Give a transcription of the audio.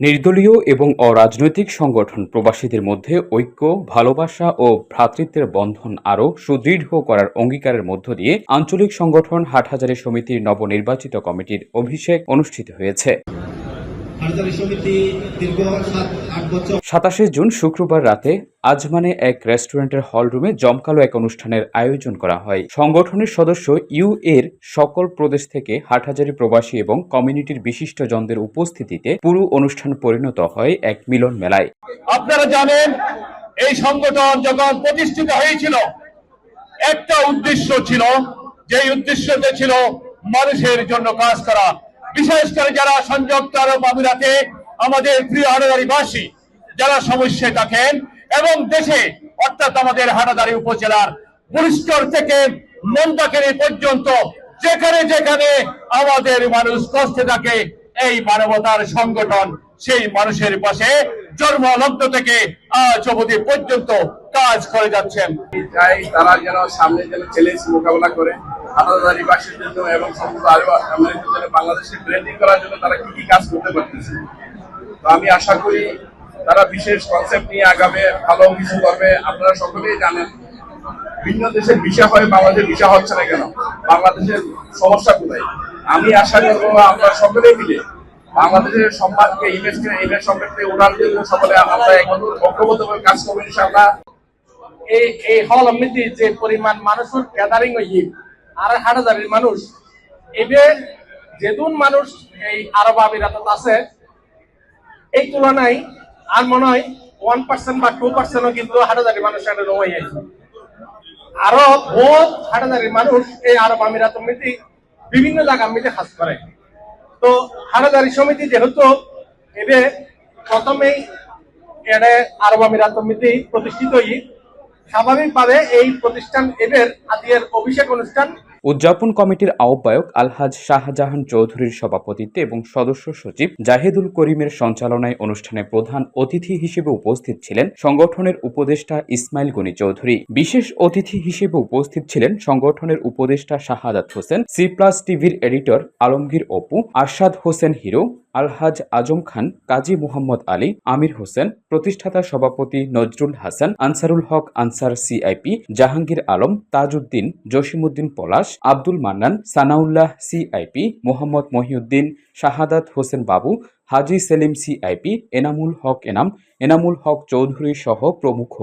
নির্দলীয় এবং অরাজনৈতিক সংগঠন প্রবাসীদের মধ্যে ঐক্য, ভালোবাসা ও ভ্রাতৃত্বের বন্ধন আরও সুদৃঢ় করার অঙ্গীকারের মধ্য দিয়ে আঞ্চলিক সংগঠন হাটহাজারী সমিতির নবনির্বাচিত কমিটির অভিষেক অনুষ্ঠিত হয়েছে। সাতাশে জুন শুক্রবার রাতে আজমানে এক রেস্টুরেন্টের হলরুমে জমকালো এক অনুষ্ঠানের আয়োজন করা হয়। সংগঠনের সদস্য ইউ এর সকল প্রদেশ থেকে হাটহাজারি প্রবাসী এবং কমিউনিটির বিশিষ্ট জনদের উপস্থিতিতে পুরো অনুষ্ঠান পরিণত হয় এক মিলন মেলায়। আপনারা জানেন এই সংগঠন যখন প্রতিষ্ঠিত হয়েছিল একটা উদ্দেশ্য ছিল যে উদ্দেশ্যতে ছিল মানুষের জন্য কাজ করা। বিশেষ করে যারা সংযুক্ত আরব আমিরাতে আমাদের প্রিয় হাটাদারিবাসী, যারা সমস্যায় থাকেন এবং দেশে, অর্থাৎ আমাদের হাটাদারি উপজেলার পুরস্কার থেকে মন্দাকেরি পর্যন্ত, যেখানে যেখানে আমাদের মানুষ কষ্টে থাকে, এই মানবতার সংগঠন সেই মানুষের পাশে জন্মলগ্ন থেকে আজ অবধি পর্যন্ত কাজ করে যাচ্ছেন। তারা যেন সামনে যেন চ্যালেঞ্জ মোকাবেলা করে। আলাদাবাসীর জন্য এবং সমস্ত জন্য বাংলাদেশের ব্র্যান্ডিং করার জন্য তারা কি কি কাজ করতে পারতেছে? তো আমি আশা করি তারা বিশেষ কনসেপ্ট নিয়ে আগামে ভালো কিছু করবে। আপনারা সকলেই জানেন, ভিন্ন দেশের ভিসা হয় বাংলাদেশের ভিসা হচ্ছে না কেন? বাংলাদেশের সমস্যা কোথায়? আমি আশা করব আমরা সকলেই মিলে বাংলাদেশের সম্মানকে, ইমেজকে, ইমেজ সম্পর্কে ওনার জন্য সকলে আমরা একমাত্র ঐক্যবদ্ধভাবে কাজ করব ইনশাআল্লাহ। এই এই হল এমনিতে যে পরিমাণ মানুষের গ্যাদারিং হইয়ে আর হাজারের মানুষ। এবার যেদুন মানুষ এই আরব আমিরাতত আছে, এই তুলনায় আর মনে হয় ওয়ান পার্সেন্ট বা টু পার্সেন্টও কিন্তু হাজারের মানুষ এটা আছে আরও বহুত হাজারের মানুষ এই আরব আমিরাত সমিতি বিভিন্ন জায়গা মিলে কাজ করে। তো হাটাজারি সমিতি যেহেতু এবে প্রথমেই এনে আরব আমিরাত সমিতি প্রতিষ্ঠিত স্বাভাবিকভাবে এই প্রতিষ্ঠান এদের আদিয়ের অভিষেক অনুষ্ঠান উদযাপন কমিটির আহ্বায়ক আলহাজ শাহজাহান চৌধুরীর সভাপতিত্বে এবং সদস্য সচিব জাহেদুল করিমের সঞ্চালনায় অনুষ্ঠানে প্রধান অতিথি হিসেবে উপস্থিত ছিলেন সংগঠনের উপদেষ্টা ইসমাইল গনি চৌধুরী। বিশেষ অতিথি হিসেবে উপস্থিত ছিলেন সংগঠনের উপদেষ্টা শাহাদাত হোসেন, সি প্লাস টিভির এডিটর আলমগীর অপু, আরশাদ হোসেন হিরো আলহাজ আজম খান, কাজী মুহাম্মদ আলী, আমির হোসেন, প্রতিষ্ঠাতা সভাপতি Nazrul Hasan, Ansarul Haque, Ansar CIP, Jahangir Alam, Tajuddin, Jasimuddin Palash, Abdul Mannan, Sanaullah CIP, Mohammad Mohiuddin, Shahadat Hossain Babu, Haji Selim CIP, Enamul Haque Enam, Enamul Haque Chowdhury সহ প্রমুখ।